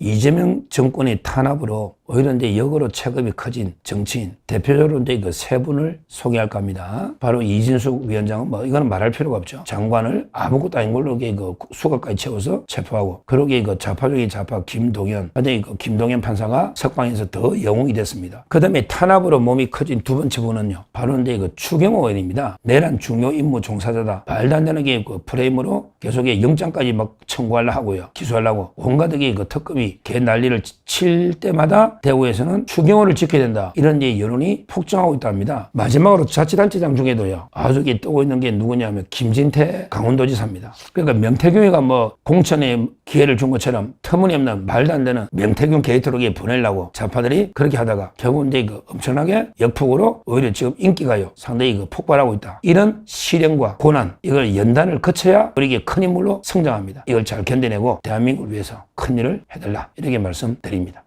이재명 정권의 탄압으로 오히려 이제 역으로 체급이 커진 정치인 대표적으로 이제 그 세 분을 소개할까 합니다. 바로 이진숙 위원장은 뭐 이거는 말할 필요가 없죠. 장관을 아무것도 아닌 걸로 그 수갑까지 채워서 체포하고 그러게 그 좌파적인 좌파 김동연 근데 그 김동연 판사가 석방에서 더 영웅이 됐습니다. 그다음에 탄압으로 몸이 커진 두 번째 분은요. 바로 이제 그 추경호 의원입니다. 내란 중요 임무 종사자다. 말도 안 되는 게 그 프레임으로 계속 영장까지 막 청구하려 하고요. 기소하려고 온갖 게그 특검이 개 난리를 칠 때마다 대구에서는 추경호를 지켜야 된다. 이런 이제 여론이 폭증하고 있답니다. 마지막으로 자치단체장 중에도요. 아주 뜨고 있는 게 누구냐면 김진태 강원도지사입니다. 그러니까 명태균이가 뭐 공천에 기회를 준 것처럼 터무니없는 말도 안 되는 명태균 게이트로 이게 보내려고 좌파들이 그렇게 하다가 결국 이제 그 엄청나게 역폭으로 오히려 지금 인기가요. 상당히 그 폭발하고 있다. 이런 시련과 고난 이걸 연단을 거쳐야 우리에게 큰 인물로 성장합니다. 이걸 잘 견뎌내고 대한민국을 위해서 큰 일을 해달라 이렇게 말씀드립니다.